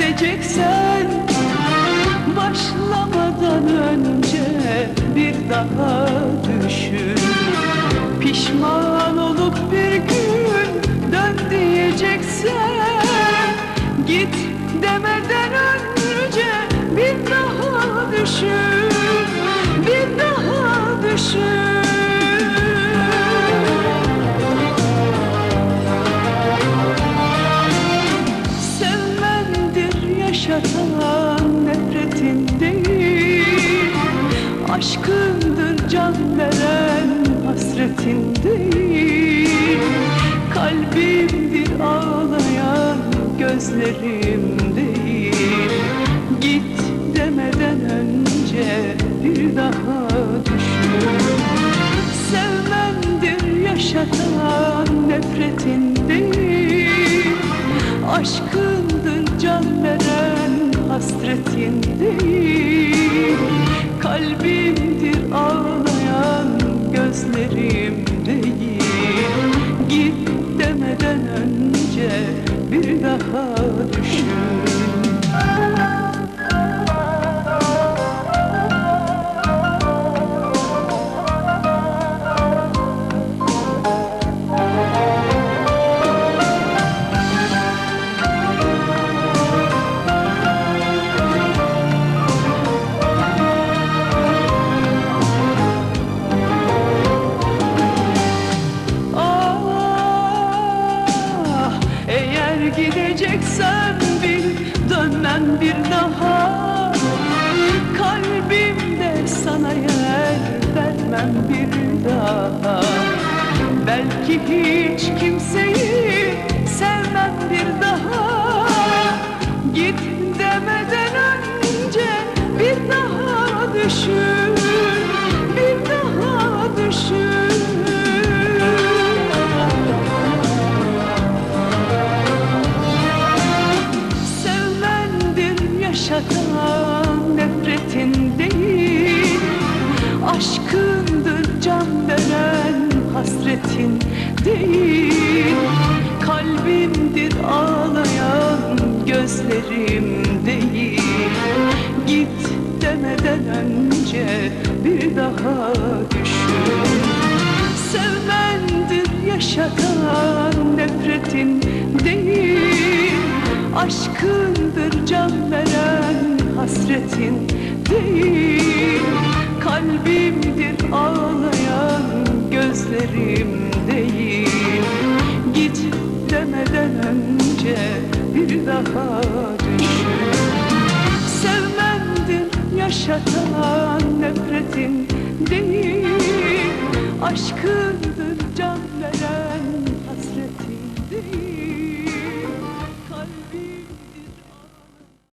edeceksen Başlamadan önce bir daha düşün. Pişman olup bir gün dön diyeceksen Git deme Aşkındır can veren hasretin değil Kalbimdir ağlayan gözlerim değil Git demeden önce bir daha düşün. Sevmendir yaşatan nefretin değil Aşkındır can veren hasretin değil Kalbimdir önce bir daha düşün gideceksen bil dönmem bir daha. Kalbimde sana yer vermem bir daha. Belki hiç önce bir daha düşün. Sevmendir yaşatan nefretin değil Aşkındır can veren hasretin değil. Kalbimdir ağlayan gözlerim değil. Git demeden önce bir daha Yaşatan nefretin değil Aşkındır can veren